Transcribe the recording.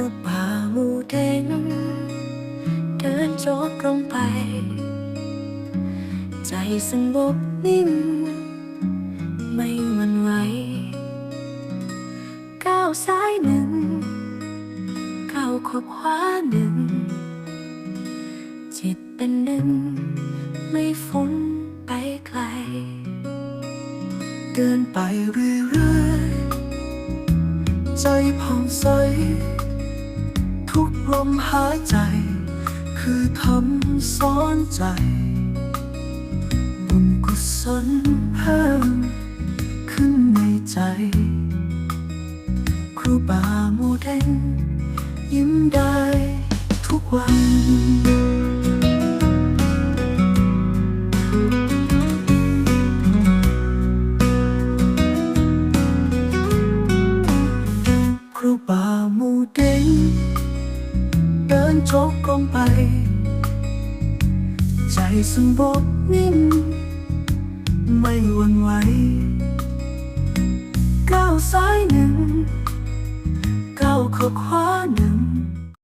รถป่ามูเทงเดินจจกลงไป ใจสงบนิ่ง ไม่มันไหวก้าวซ้ายหนึ่งก้าวขบขวาหนึ่ง จิตเป็นหนึ่ง ไม่ฟุ้งไปไกล เดินไปเรื่อยๆใจผ่องใส ทุกลมหายใจ คือทำสอนใจ บุญกุศลเพิ่มขึ้นในใจ ครูบาหมูเด้งยิ้มได้ทุกวันครูบาหมูเด้ง นจกกงไป ใจสงบนิ่ง ไม่วนไหวก้าวซ้ายหนึ่งก้าวเข้าขวาหนึ่ง